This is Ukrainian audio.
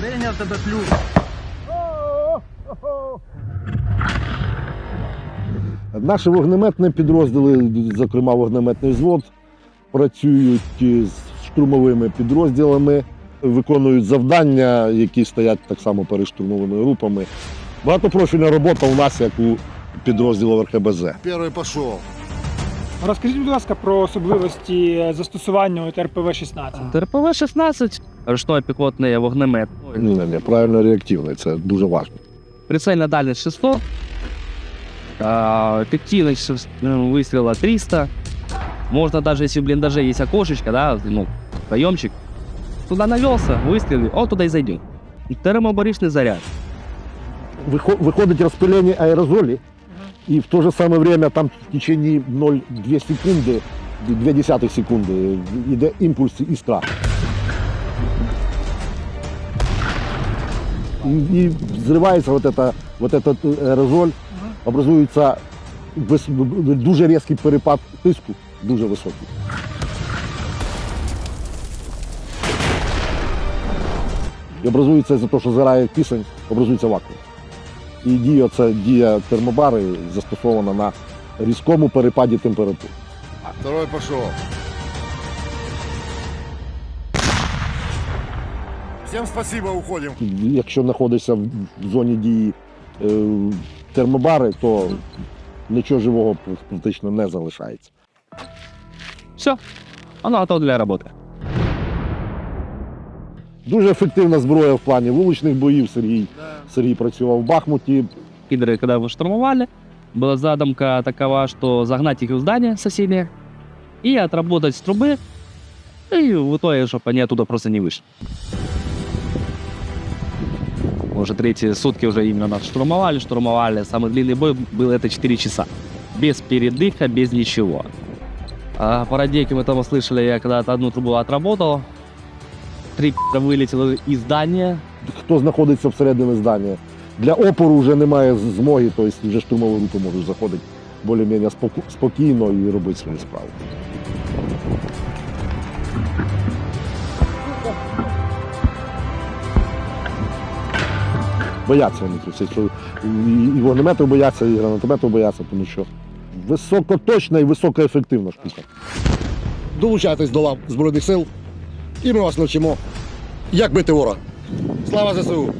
Прийняв тебе плюс. Наші вогнеметні підрозділи, зокрема вогнеметний взвод, працюють з штурмовими підрозділами, виконують завдання, які стоять так само перед штурмовими групами. Багатопрофільна робота у нас, як у підрозділів РХБЗ. Перший пішов. Розкажіть, будь ласка, про особливості застосування от РПВ-16. ТРПВ-16, ручной піхотний вогнемет. Ні, ні, ні, правильно реактивний, це дуже важливо. Прицельна дальність 600, а, эффективность шест- ну, выстрела 300. Можно даже, если в блиндаже есть окошечко, да, ну, проемчик, туда навелся, выстрелил, он туда и зайдет. Термобаричный заряд. Вихо- Виходить розпилення аерозолі, і в то же саме время там в течение 0,2 секунди, 2 десятих секунди йде І, і вот это, вот этот аерозоль, образується вис- дуже різкий перепад тиску, дуже високий. І образується за те, що згорає кисень, образується вакуум. І дія це дія термобари застосована на різкому перепаді температур. Второй пішов. Всім спасибо, уходимо. Якщо знаходишся в в зоні дії е, термобари, то нічого живого практично не залишається. Все, оно готово для работы. Дуже ефективна зброя в плані вуличних боїв. Сергій, Сергій працював в Бахмуті. Пидоры, когда вы штурмовали, была задумка такова, что загнать их в здание соседнее и отработать с трубы, и в итоге, чтобы они оттуда просто не вышли. Уже третьи сутки уже именно нас штурмовали, штурмовали. Самый длинный бой был это 4 часа. Без передыха, без ничего. А по радейке мы там услышали, я когда-то одну трубу отработал. Три пи***а вылетело из здания, Хто знаходиться всередині здання, для опору вже немає з- змоги, тобто вже штурмові групи можуть заходити більш-менш споку- спокійно і робити свою справу. Бояться вони тут. і вогнеметів бояться, і гранатометів бояться, тому що високоточна і високоефективна штука. Долучайтесь до лав Збройних сил, і ми вас навчимо, як бити ворога. Слава ЗСУ!